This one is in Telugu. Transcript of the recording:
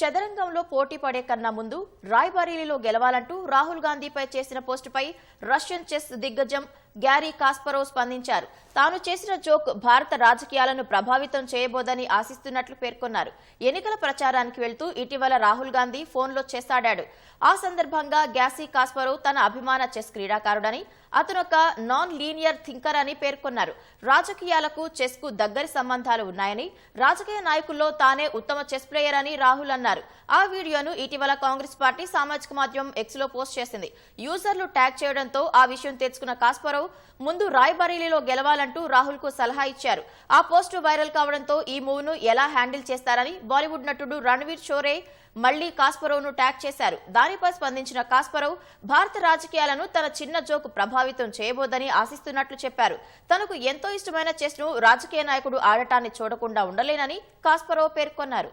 చదరంగంలో పోటీ పడే కన్నా ముందు రాయ్బరేలీలో గెలవాలంటూ రాహుల్ గాంధీపై చేసిన పోస్టుపై రష్యన్ చెస్ దిగ్గజం గ్యారీ కాస్పరోవ్ స్పందించారు. తాను చేసిన జోక్ భారత రాజకీయాలను ప్రభావితం చేయబోదని ఆశిస్తున్నట్లు పేర్కొన్నారు. ఎన్నికల ప్రచారానికి వెళ్తూ ఇటీవల రాహుల్ గాంధీ ఫోన్లో చెస్ ఆడాడు. ఆ సందర్భంగా గ్యాసీ కాస్పరోవ్ తన అభిమాన చెస్ క్రీడాకారుడని అతనొక నాన్ లీనియర్ థింకర్ అని పేర్కొన్నారు. రాజకీయాలకు చెస్కు దగ్గరి సంబంధాలు ఉన్నాయని రాజకీయ నాయకుల్లో తానే ఉత్తమ చెస్ ప్లేయర్ అని రాహుల్ అన్నారు. ఆ వీడియోను ఇటీవల కాంగ్రెస్ పార్టీ సామాజిక మాధ్యమం ఎక్స్లో పోస్ట్ చేసింది. యూజర్లు ట్యాగ్ చేయడంతో ఆ విషయం తెలుసుకున్న కాస్పరోవ్ ముందు రాయ్బరేలీలో గెలవాలంటూ రాహుల్కు సలహా ఇచ్చారు. ఆ పోస్టు వైరల్ కావడంతో ఈ మూవ్ను ఎలా హ్యాండిల్ చేస్తారని బాలీవుడ్ నటుడు రణవీర్ షోరే మళ్ళీ కాస్పరోవ్ను ట్యాగ్ చేశారు. దానిపై స్పందించిన కాస్పరోవ్ భారత రాజకీయాలను తన చిన్న జోకు ప్రభావితం చేయబోదని ఆశిస్తున్నట్లు చెప్పారు. తనకు ఎంతో ఇష్టమైన చెస్ను రాజకీయ నాయకుడు ఆడటాన్ని చూడకుండా ఉండలేనని కాస్పరోవ్ పేర్కొన్నారు.